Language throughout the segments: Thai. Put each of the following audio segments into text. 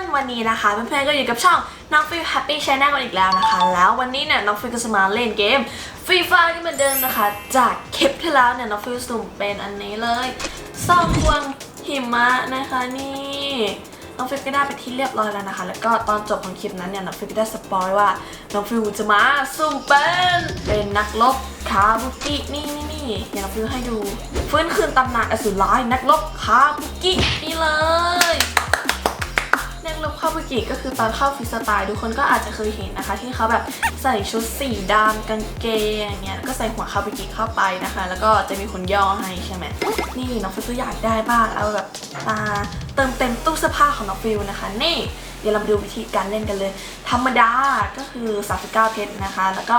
นวันนี้นะคะเพื่อนๆก็อยู่กับช่องน้องฟิวแฮปปี้ช n แนลกันอีกแล้วนะคะ แล้ววันนี้เนี่ยน้องฟิวก็จะมาเล่นเกมฟรีไฟกันเหมือนเดิมนะคะ จากคลิปที่แล้วเนี่ยน้องฟิวสุ่มเป็นอันนี้เลยซองพวงหิมะนะคะนี่น้องฟิวก็ได้ไปที่เรียบร้อยแล้วนะคะ แล้วก็ตอนจบของคลิปนั้นเนี่ยน้องฟิวก็ได้สปอยว่าน้องฟิวจะมาสุ่มเป็นเป็นนักรบคาบุกินี่นี่นี่เดี๋ยวน้องฟิวให้ดูฟื้นคืนตำนานอสูรร้ายนักรบคาบุกินี่เลย นักรบคาบุกิก็คือตอนเข้าฟรีสไตล์ทุกคนก็อาจจะเคยเห็นนะคะ ที่เขาแบบใส่ชุดสีดำกางเกงอย่างเงี้ยแล้วก็ใส่หัวคาบุกิเข้าไปนะคะ แล้วก็จะมีคนย่อให้ใช่ไหมนี่น้องฟิวก็อยากได้บ้างเอาแบบมาเติมเต็มตู้เสื้อผ้าของน้องฟิวนะคะ นี่เดี๋ยวเรามาดูวิธีการเล่นกันเลย ธรรมดาก็คือ 39 เพชรนะคะ แล้วก็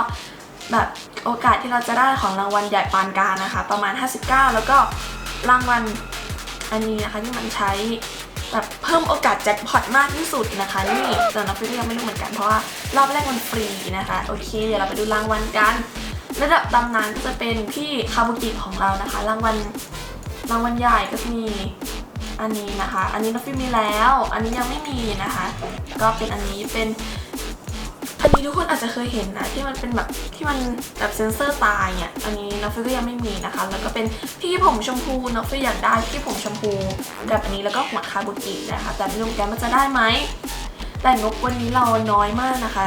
แบบโอกาสที่เราจะได้ของรางวัลใหญ่ปานกลางนะคะ ประมาณ 59 แล้วก็รางวัลอันนี้นะคะที่มันใช้ แบบเพิ่มโอกาสแจ็คพอตมากที่สุดนะคะ นี่แต่น้องฟิวยังไม่รู้เหมือนกันเพราะว่ารอบแรกมันฟรีนะคะ โอเค เดี๋ยวเราไปดูรางวัลกัน ระดับตำนานก็จะเป็นพี่คาบุกิของเรานะคะ รางวัลรางวัลใหญ่ก็จะมีอันนี้นะคะ อันนี้น้องฟิลมีแล้ว อันนี้ยังไม่มีนะคะ ก็เป็นอันนี้เป็น อันนี้ทุกคนอาจจะเคยเห็นนะที่มันเป็นแบบที่มันแบบเซนเซอร์ตายเนี่ยอันนี้น้องฟิวก็ยังไม่มีนะคะ แล้วก็เป็นพี่ผมชมพูน้องฟิวอยากได้พี่ผมชมพูแบบอันนี้แล้วก็หัวคาบุกินะคะแต่ไม่รู้เหมือนกันมันจะได้ไหมแต่งบวันนี้เราน้อยมากนะคะ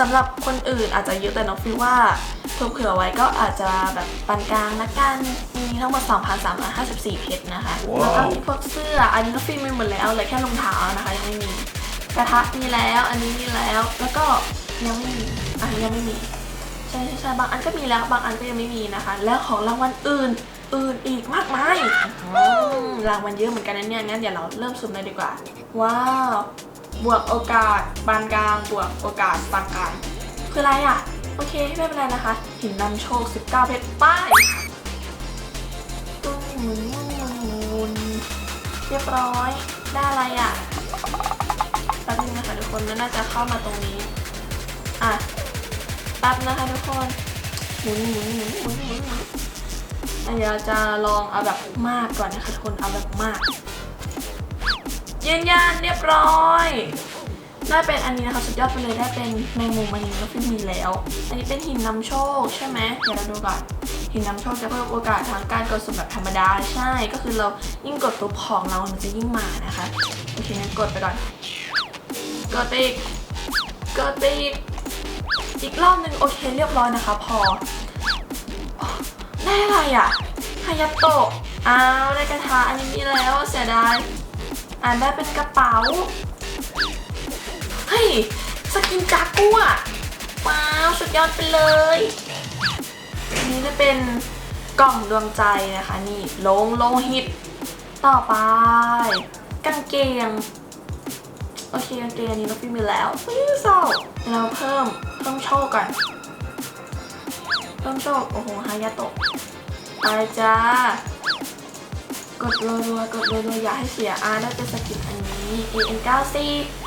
สำหรับคนอื่นอาจจะเยอะแต่น้องฟิวว่าเผื่อๆไว้ก็อาจจะแบบปานกลางละกันมีทั้งหมด 2,354 เพชรนะคะแล้วก็มีพวกเสื้ออันนี้น้องฟิวมีหมดแล้วเหลยแค่รองเท้านะคะยังไม่มีกระทะมีแล้ว อันนี้มีแล้ว แล้วก็ ยังไม่มีอันยังไม่มี ใช่ใช่ใช่บางอันก็มีแล้ว บางอันก็ยังไม่มีนะคะ แล้วของรางวัลอื่นอื่นอีกมากมายรางวัลเยอะเหมือนกันนะเนี่ย งั้นเดี๋ยวเราเริ่มสุ่มเลยดีกว่า ว้าว บวกโอกาสปานกลาง บวกโอกาสปานกลาง คืออะไรอะ โอเค ไม่เป็นไรนะคะ หินนำโชค 19 เพชรป้ายตุ้มหมุนหมุนมุนเรียบร้อย ได้อะไรอะแป๊บนึงนะคะทุกคนน่าจะเข้ามาตรงนี้ อะแป๊บนะคะทุกคนหมุนหมุนหมุนหมุนหมุนหมุนอะเดี๋ยวจะลองเอาแบบมากก่อนนะคะทุกคนเอาแบบมากยืนยันเรียบร้อยได้เป็นอันนี้นะคะสุดยอดไปเลยได้เป็นแมงมุมอันนี้แล้วฟิมีแล้ว อันนี้เป็นหินนำโชคใช่ไหมเดี๋ยวเราดูก่อนหินนำโชคจะเพิ่มโอกาสทางการกดสุ่มแบบธรรมดาใช่ ก็คือเรายิ่งกดตัวของเรามันจะยิ่งมานะคะโอเคงั้นกดไปก่อนกดไปอีกกดไปอีก อีกรอบหนึ่งโอเคเรียบร้อยนะคะ พอ ได้อะไรอะฮายาโตะอ้าวได้กระทะอันนี้มีแล้วเสียดายอ่านได้เป็นกระเป๋า เฮ้ย สกินจากกัวว้าว สุดยอดไปเลยอันนี้จะเป็นกล่องดวงใจนะคะ นี่โลงโลหิตต่อไปกางเกง อเคกางเกงอันนี้เราฟิมีแล้วฟิวเศร้าเราเพิ่มเพิ่มโชคก่อนเพิ่มโชคโอ้โหฮายาโตะไปจ้ากดรัวๆกดรัวๆอย่าให้เสียอาได้เป็นสกินอันนี้ AN 9 4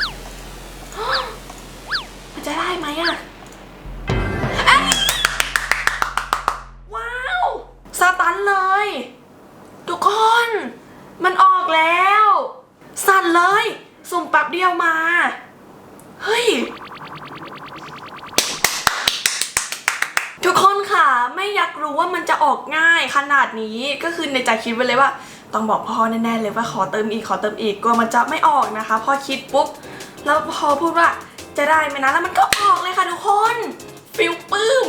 รู้ว่ามันจะออกง่ายขนาดนี้ก็คือในใจคิดไว้เลยว่า ต้องบอกพ่อแน่ๆเลยว่าขอเติมอีกขอเติมอีกกลัวมันจะไม่ออกนะคะ พอคิดปุ๊บแล้วพอพูดว่าจะได้ไหมนะแล้วมันก็ออกเลยค่ะทุกคนฟิลปื้ม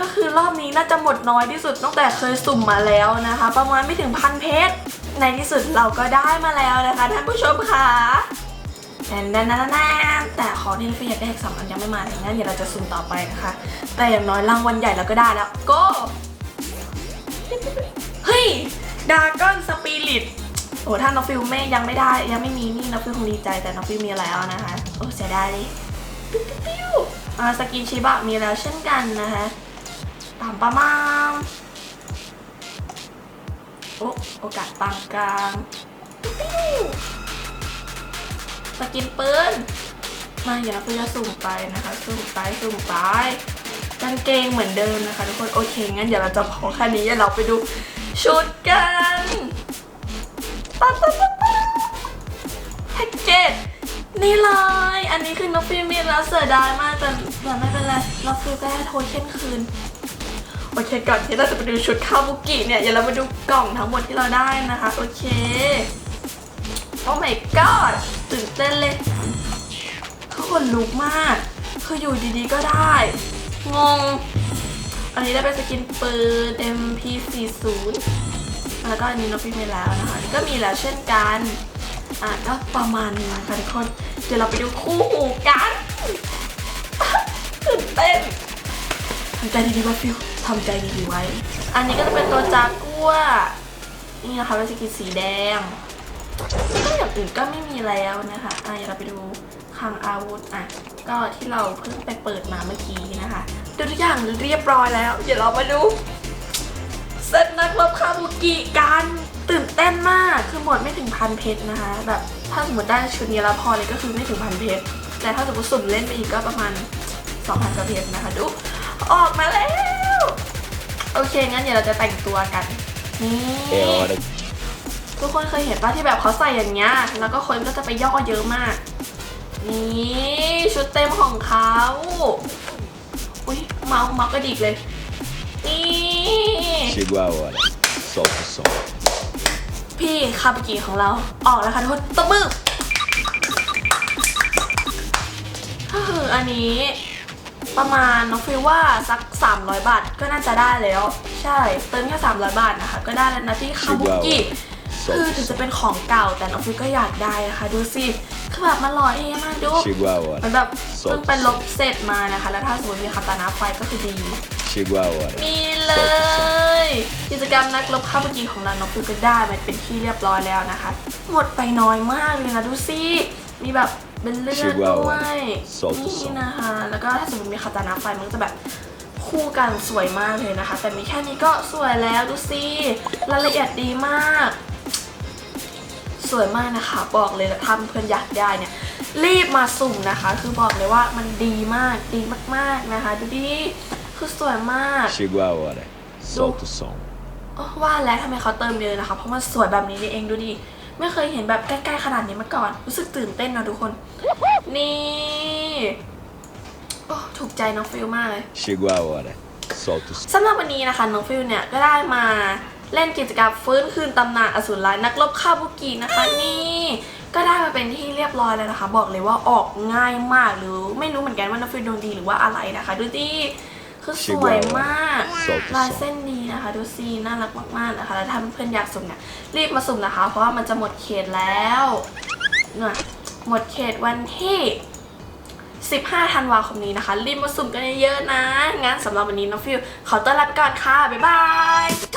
ก็คือรอบนี้น่าจะหมดน้อยที่สุดตั้งแต่เคยสุ่มมาแล้วนะคะ ประมาณไม่ถึงพันเพชรในที่สุดเราก็ได้มาแล้วนะคะท่านผู้ชมค่ะ แน่นๆๆๆแต่ขอที่ฟิอยากได้อีกสองอันยังไม่มาอย่างนั้นเดี๋ยวเราจะสุ่มต่อไปนะคะ แต่อย่างน้อยรางวัลใหญ่เราก็ได้แล้วก็เฮ้ยดากอนสปิริตโอ้ถ้าน้องฟิลไม่ยังไม่ได้ยังไม่มีนี่น้องฟิลคงดีใจแต่น้องฟิลมีแล้วนะคะ โอ้เสียดายเลยปิ๊วปิ๊วอ่าสกินชิบะมีแล้วเช่นกันนะคะตามประมาณโอ้โอกาสปานกลางปิ๊วปิ๊ว สกินปืนมาเดี๋ยวเราจะสุ่มไปนะคะ สุ่มไปสุ่มไปกางเกงเหมือนเดิมนะคะ ทุกคนโอเคงั้นเดี๋ยวเราจะพอแค่นี้เดี๋ยวเราไปดูชุดกันตาตาตาตาแพ็กเกจนี่เลย อันนี้คือน้องฟิมมีแล้วเสียดายมากแต่แต่ไม่เป็นไรน้องฟิลก็ได้โทเค็นคืนโอเคก่อนที่เราจะไปดูชุดคาบุกิเนี่ยอย่าเรามาดูกล่องทั้งหมดที่เราได้นะคะ โอเค โอ้ my god ตื่นเต้นเลยเขาคนลุกมาก คืออยู่ดีๆก็ได้ งง อันนี้ได้เป็นสกินปืน MP40 แล้วก็อันนี้น้องฟิล์มมีแล้วนะคะอันนี้ก็มีแล้วเช่นกัน อะก็ประมาณนี้นะคะทุกคน เดี๋ยวเราไปดูคู่หูกันตื่นเต้นทำใจดีๆว่าฟิวทำใจดีๆไว้ อันนี้ก็จะเป็นตัวจากัว นี่นะคะเป็นสกินสีแดง อย่างอื่นก็ไม่มีแล้วนะคะอะเดี๋ยวเราไปดูคลังอาวุธอะก็ที่เราเพิ่งไปเปิดมาเมื่อกี้นะคะดูทุกอย่างเรียบร้อยแล้ว เดี๋ยวเรามาดูเซตนักรบคาบุกิกันตื่นเต้นมากคือหมดไม่ถึงพันเพชรนะคะแบบถ้าสมมติได้ชุดนี้แล้วพอเลยก็คือไม่ถึงพันเพชรแต่ถ้าสมมติสุ่มเล่นไปอีกก็ประมาณ2,000กว่าเพชรนะคะดูออกมาแล้ว โอเคงั้นเดี๋ยวเราจะแต่งตัวกันนี่ É hora ทุกคนเคยเห็นป่ะที่แบบเขาใส่อย่างเงี้ย แล้วก็คนก็จะไปย่อเยอะมาก นี่ชุดเต็มของเขาอุ้ยเมาส์เมาส์กระดิกเลย นี่ chegou a hora. Solta o som. พี่คาบกิของเรา ออกแล้วค่ะทุกคนตบมืออันนี้ประมาณน้องฟิลว่าสัก 300 บาทก็น่าจะได้แล้ว ใช่ เติมแค่300 บาทนะคะ ก็ได้แล้วนะที่คาบุกิ คือถึงจะเป็นของเก่าแต่น้องฟิลก็อยากได้นะคะ ดูสิคือแบบมันหล่อเองมากดู Chegou a hora. มันแบบเพิ่งไปลบเสร็จมานะคะ แล้วถ้าสมมติมีคาตานาไฟก็คือดี Chegou a hora. นี่เลยกิจกรรมนักรบข้าวเมื่อกี้ของเราน้องฟิวก็ได้มันเป็นที่เรียบร้อยแล้วนะคะ หมดไปน้อยมากเลยนะดูสิมีแบบเป็นเลือดชิวาด้วะวยสดนี่นะคะ แล้วก็ถ้าสมมติมีคาตานาไฟมันก็จะแบบคู่กันสวยมากเลยนะคะ แต่มีแค่นี้ก็สวยแล้วดูสิรายละเอียดดีมาก สวยมากนะคะ บอกเลยนะถ้าเพื่อนอยากได้เนี่ยรีบมาสุ่มนะคะ คือบอกเลยว่ามันดีมากดีมากๆนะคะ ดูดิคือสวยมาก Chegou a hora. Solta o som. โอ้ว่าแล้วทำไมเขาเติมเยอะนะคะ เพราะมันสวยแบบนี้นี่เองดูดิไม่เคยเห็นแบบใกล้ๆขนาดนี้มาก่อน รู้สึกตื่นเต้นนะทุกคน นี่โอ้ถูกใจน้องฟิลมากเลย Chegou a hora. Solta o som. สำหรับวันนี้นะคะน้องฟิลเนี่ยก็ได้มา เล่นกิจกรรมฟื้นคืนตำนานอสูรร้ายนักรบคาบุกินะคะนี่ก็ได้มาเป็นที่เรียบร้อยแล้วนะคะ บอกเลยว่าออกง่ายมากหรือไม่รู้เหมือนกันว่าน้องฟิลดวงดีหรือว่าอะไรนะคะ ดูดิคือสวยมาก Solta o ลาย som. เส้นดีนะคะ ดูซีน่ารักมากๆนะคะแล้วถ้าเพื่อนๆอยากสุ่มเนี่ยรีบมาสุ่มนะคะ เพราะว่ามันจะหมดเขตแล้วน่ะหมดเขตวันที่ 15 ธันวาคมนี้นะคะ รีบมาสุ่มกันเยอะๆนะงั้นสำหรับวันนี้น้องฟิวขอต้อนรับไปก่อนค่ะ บ๊ายบาย